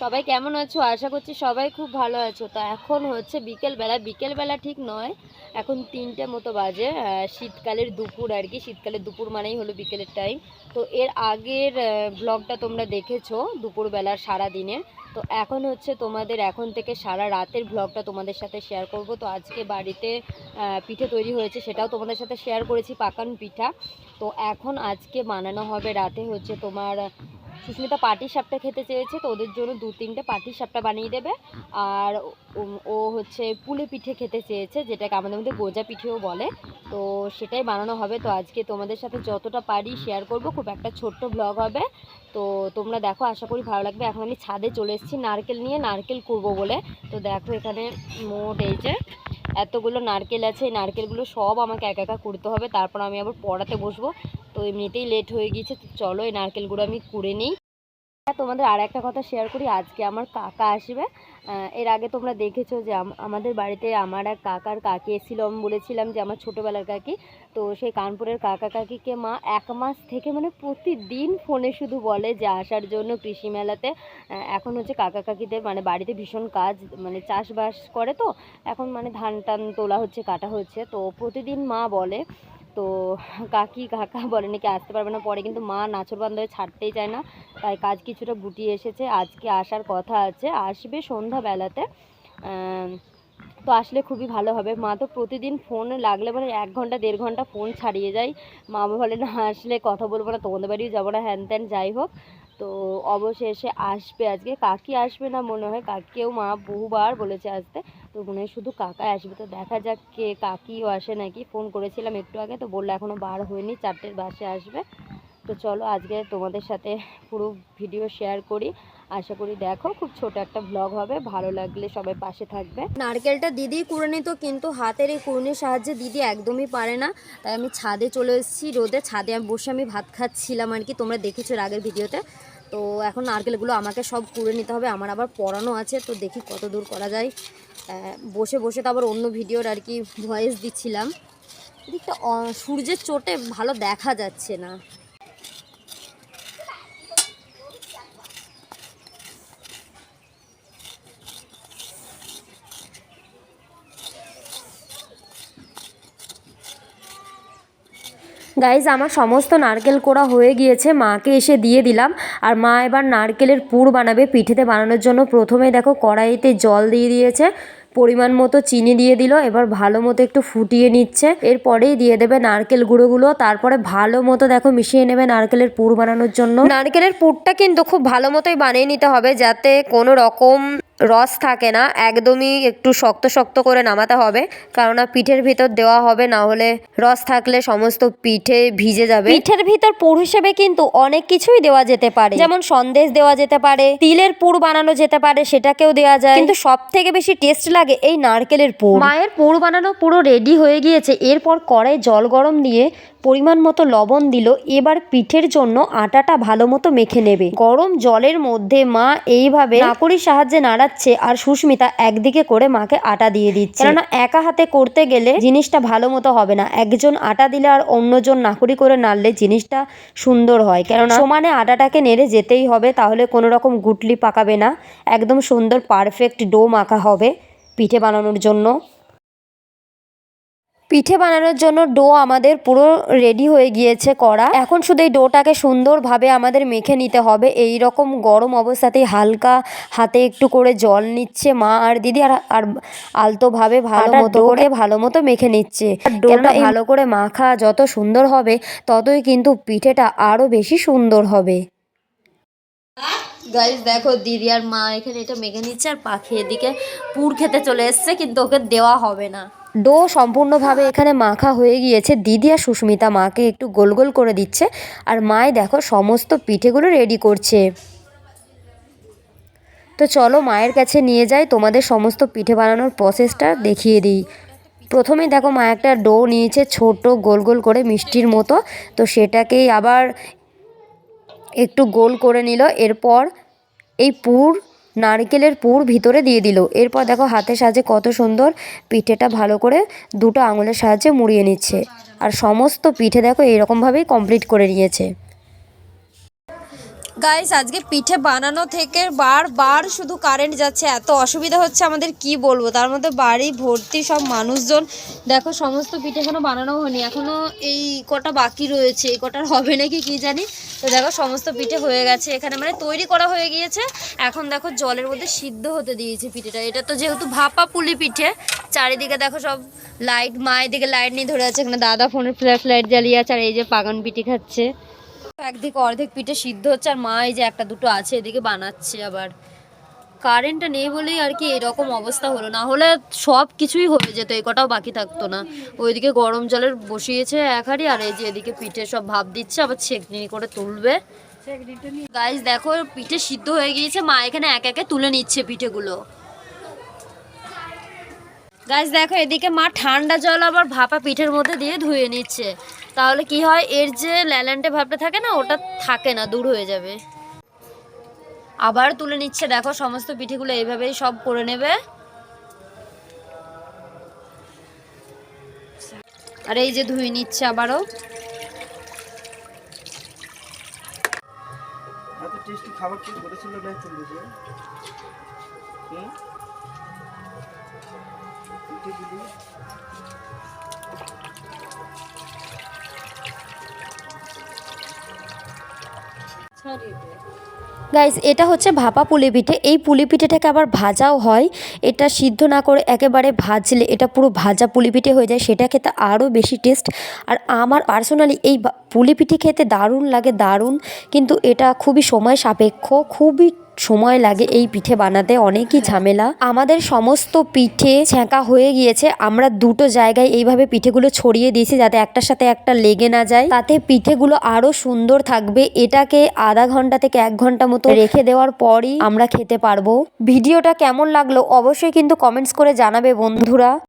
সবাই কেমন আছো? আশা করছি সবাই খুব ভালো আছো। তো এখন হচ্ছে বিকেলবেলা। বিকেলবেলা ঠিক নয়, এখন তিনটে মতো বাজে। শীতকালের দুপুর আর কি। শীতকালের দুপুর মানেই হলো বিকেলের টাইম তো এর আগের ব্লগটা তোমরা দেখেছ দুপুরবেলার সারা দিনের তো এখন হচ্ছে তোমাদের এখন থেকে সারা রাতের ব্লগটা তোমাদের সাথে শেয়ার করব। তো আজকে বাড়িতে পিঠে তৈরি হয়েছে সেটাও তোমাদের সাথে শেয়ার করেছি, পাকান পিঠা। তো এখন আজকে বানানো হবে রাতে হচ্ছে তোমার সুস্মিতা পাটি সাপটা খেতে চেয়েছে, তো ওদের জন্য দু তিনটে পাটি সাপটা বানিয়ে দেবে। আর ও- হচ্ছে পুলে পিঠে খেতে চেয়েছে, যেটাকে আমাদের মধ্যে গোজা পিঠেও বলে। তো সেটাই বানানো হবে। তো আজকে তোমাদের সাথে যতটা পারি শেয়ার করব, খুব একটা ছোট্ট ব্লগ হবে। তো তোমরা দেখো, আশা করি ভালো লাগবে। এখন আমি ছাদে চলে এসেছি, নারকেল নিয়ে নারকেল করব বলে। তো দেখো এখানে মোট এই যে এতগুলো নারকেল আছে, এই নারকেলগুলো সব আমাকে একা একা করতে হবে। তারপর আমি আবার পড়াতে বসবো। তো এমনিতেই লেট হয়ে গিয়েছে চলো এই নারকেলগুলো আমি কুড়ে নিই। তোমাদের আর একটা কথা শেয়ার করি। আজকে আমার কাকা আসবে। এর আগে তোমরা দেখেছ যে আমাদের বাড়িতে আমার এক কাকার কাকি এসেছিল। আমি বলেছিলাম যে আমার ছোটোবেলার কাকি। তো সেই কানপুরের কাকা কাকিকে মা এক মাস থেকে মানে প্রতিদিন ফোনে শুধু বলে যে আসার জন্য কৃষি মেলাতে। এখন হচ্ছে কাকা কাকিদের মানে বাড়িতে ভীষণ কাজ মানে চাষবাস করে তো। এখন মানে ধান টান তোলা হচ্ছে, কাটা হচ্ছে। তো প্রতিদিন মা বলে তো কাকি, কাকা বলে নাকি আসতে পারবে না পরে, কিন্তু মা নাচর বান্ধবে ছাড়তেই চায় না। তাই কাজ কিছুটা গুটিয়ে এসেছে। আজকে আসার কথা আছে। আসবে সন্ধ্যাবেলাতে। তো আসলে খুবই ভালো হবে। মা তো প্রতিদিন ফোন লাগলে মানে এক ঘণ্টা, দেড় ঘণ্টা ফোন ছাড়িয়ে যায়। মা বলে, না আসলে কথা বলব না, তোমাদের বাড়িও যাব না। হ্যান ত্যান যাই হোক। তো অবশেষে আসবে আজকে। কাকি আসবে না মনে হয়। কাকিও মা বহুবার বলেছে আসতে। তো মনে হয় শুধু কাকাই আসবে। তো দেখা যাক কে কাকিও আসে নাকি। ফোন করেছিলাম একটু আগে। তো বলল এখনও বার হয়নি। চারটের বাসে আসবে। তো চলো আজকে তোমাদের সাথে পুরো ভিডিও শেয়ার করি। আশা করি দেখো, খুব ছোট একটা ব্লগ হবে। ভালো লাগলে সবাই পাশে থাকবে। নারকেলটা দিদি কুড়ে নিত কিন্তু হাতের এই কুড়নির সাহায্যে দিদি একদমই পারে না। তাই আমি ছাদে চলে এসেছি রোদে। ছাদে আমি বসে আমি ভাত খাচ্ছিলাম আর কি। তোমরা দেখেছ আগের ভিডিওতে তো এখন নারকেলগুলো আমাকে সব কুড়ে নিতে হবে, আমার আবার পড়ানো আছে, তো দেখি কত দূর করা যায়। বসে বসে তো আবার অন্য ভিডিওর আর কি ভয়েস দিচ্ছিলাম। এদিকটা সূর্যের চোটে ভালো দেখা যাচ্ছে না। গাইজ আমার সমস্ত নারকেল কোড়া হয়ে গিয়েছে, মাকে এসে দিয়ে দিলাম। আর মা এবার নারকেলের পুর বানাবে পিঠেতে বানানোর জন্য। প্রথমে দেখো কড়াইতে জল দিয়ে দিয়েছে, পরিমাণ মতো চিনি দিয়ে দিল, এবার ভালো মতো একটু ফুটিয়ে নিচ্ছে। এরপরেই দিয়ে দেবে নারকেল গুঁড়োগুলো, তারপরে ভালো মতো দেখো মিশিয়ে নেবে নারকেলের পুর বানানোর জন্য। নারকেলের পুরটা কিন্তু খুব ভালো মতোই বানিয়ে নিতে হবে, যাতে কোনো রকম রস থাকে না একদমই একটু শক্ত শক্ত করে নামাতে হবে। কেননা পিঠের ভিতর দেওয়া হবে না হলে রস থাকলে সমস্ত পিঠে ভিজে যাবে। পিঠের ভিতর পুর হিসেবে কিন্তু অনেক কিছুই দেওয়া যেতে পারে। যেমন সন্দেশ দেওয়া যেতে পারে তিলের পুর বানানো যেতে পারে সেটাকেও দেওয়া যায়। কিন্তু সব থেকে বেশি টেস্ট লাগে এই নারকেলের পুর। মায়ের পুর বানানো পুরো রেডি হয়ে গিয়েছে। এরপর কড়াই জল গরম দিয়ে পরিমাণ মতো লবণ দিল, এবার পিঠের জন্য আটাটা ভালো মতো মেখে নেবে। গরম জলের মধ্যে মা এইভাবে নাকুরির সাহায্যে নাড়াচ্ছে আর সুস্মিতা একদিকে করে মাকে আটা দিয়ে দিচ্ছে। কেননা একা হাতে করতে গেলে জিনিসটা ভালো মতো হবে না। একজন আটা দিলে আর অন্যজন নাকুরি করে নাড়লে জিনিসটা সুন্দর হয়। কেননা সমানে আটাটাকে নেড়ে যেতেই হবে, তাহলে কোনো রকম গুটলি পাকাবে না। একদম সুন্দর পারফেক্ট ডো মাখা হবে পিঠে বানানোর জন্য। পিঠে বানানোর জন্য ডো আমাদের পুরো রেডি হয়ে গিয়েছে করা এখন শুধু এই ডোটাকে সুন্দরভাবে আমাদের মেখে নিতে হবে। এই রকম গরম অবস্থাতেই হালকা হাতে একটু করে জল নিচ্ছে মা আর দিদি আর আর আলতোভাবে ভালো মতো করে ভালো মতো মেখে নিচ্ছে। ডোটা ভালো করে মাখা যত সুন্দর হবে ততই কিন্তু পিঠেটা আরও বেশি সুন্দর হবে। গাইজ দেখো, দিদি আর মা এখানে এটা মেখে নিচ্ছে আর পাখি এদিকে পুর খেতে চলে এসছে, কিন্তু ওকে দেওয়া হবে না। ডো সম্পূর্ণভাবে এখানে মাখা হয়ে গিয়েছে। দিদি আর সুস্মিতা মাকে একটু গোল গোল করে দিচ্ছে। আর মায় দেখো, সমস্ত পিঠেগুলো রেডি করছে। তো চলো, মায়ের কাছে নিয়ে যাই। তোমাদের সমস্ত পিঠে বানানোর প্রসেসটা দেখিয়ে দিই। প্রথমেই দেখো, মা একটা ডো নিয়েছে ছোট গোল গোল করে মিষ্টির মতো। তো সেটাকেই আবার একটু গোল করে নিল, এরপর এই পুর, নারকেলের পুর ভিতরে দিয়ে দিল। এরপর দেখো হাতের সাহায্যে কত সুন্দর পিঠেটা ভালো করে দুটো আঙুলের সাহায্যে মুড়িয়ে নিচ্ছে। আর সমস্ত পিঠে দেখো এরকমভাবেই কমপ্লিট করে নিয়েছে। গাইস আজকে পিঠে বানানো থেকে বারবার শুধু কারেন্ট যাচ্ছে। এত অসুবিধা হচ্ছে আমাদের, কি বলব? তার মধ্যে বাড়ি, ভর্তি, সব মানুষজন। দেখো, সমস্ত পিঠে এখনও বানানো হয়নি। এখনও এই কটা বাকি রয়েছে। এই কটার হবে নাকি কি জানি? তো দেখো, সমস্ত পিঠে হয়ে গেছে। এখানে মানে তৈরি করা হয়ে গিয়েছে। এখন দেখো, জলের মধ্যে সিদ্ধ হতে দিয়েছে পিঠেটা। এটা তো যেহেতু ভাপা পুলি পিঠে, চারিদিকে দেখো সব লাইট মায়ের দিকে লাইট নিয়ে ধরে আছে। এখানে দাদা ফোনের ফ্ল্যাশ লাইট জ্বালিয়ে আছে, আর এই যে পাগান পিঠে খাচ্ছে। একদিকে অর্ধেক পিঠে সিদ্ধ হচ্ছে, আর মা এই যে একটা দুটো আছে, এদিকে বানাচ্ছে আবার। কারেন্টটা নেই বলেই আর কি এরকম অবস্থা হলো। না হলে সব কিছুই হয়ে যেত এই কটাও বাকি থাকতো না। ওইদিকে গরম জলের বসিয়েছে এক হাঁড়ি, আর এই যে এদিকে পিঠে সব ভাব দিচ্ছে, আবার ছেঁকনি করে তুলবে। গাইস দেখো, পিঠে সিদ্ধ হয়ে গিয়েছে, মা এখানে এক একে তুলে নিচ্ছে পিঠেগুলো। গাইস দেখো, এদিকে মা ঠান্ডা জল আবার ভাপা পিঠের মধ্যে দিয়ে ধুয়ে নিচ্ছে। তাহলে কি হয়? এর যে ল্যালেন্টে ভাবটা থাকে না, ওটা থাকে না, দূর হয়ে যাবে। আবার তুলে নিচ্ছে, দেখো সমস্ত পিঠেগুলো এইভাবেই সব করে নেবে। আর এই যে ধুয়ে নিচ্ছে আবারও। খাবার কি করেছিল গাইস এটা হচ্ছে ভাপা পুলি পিঠে এই পুলি পিঠেটাকে আবার ভাজাও হয়। এটা সিদ্ধ না করে একেবারে ভাজলে এটা পুরো ভাজা পুলি পিঠে হয়ে যায়। সেটা খেতে আরও বেশি টেস্ট আর আমার পার্সোনালি এই পুলি পিঠে খেতে দারুণ লাগে দারুণ। কিন্তু এটা খুবই সময় সাপেক্ষ খুবই সময় লাগে এই পিঠে বানাতে অনেকই ঝামেলা। আমাদের সমস্ত পিঠে ছ্যাঁকা হয়ে গিয়েছে আমরা দুটো জায়গায় এইভাবে পিঠেগুলো ছড়িয়ে দিয়েছি যাতে একটার সাথে একটা লেগে না যায়। তাতে পিঠেগুলো আরও সুন্দর থাকবে এটাকে আধা ঘণ্টা থেকে এক ঘণ্টা মতো রেখে দেওয়ার পরই আমরা খেতে পারব। ভিডিওটা কেমন লাগল অবশ্যই কিন্তু কমেন্টস করে জানাবে বন্ধুরা।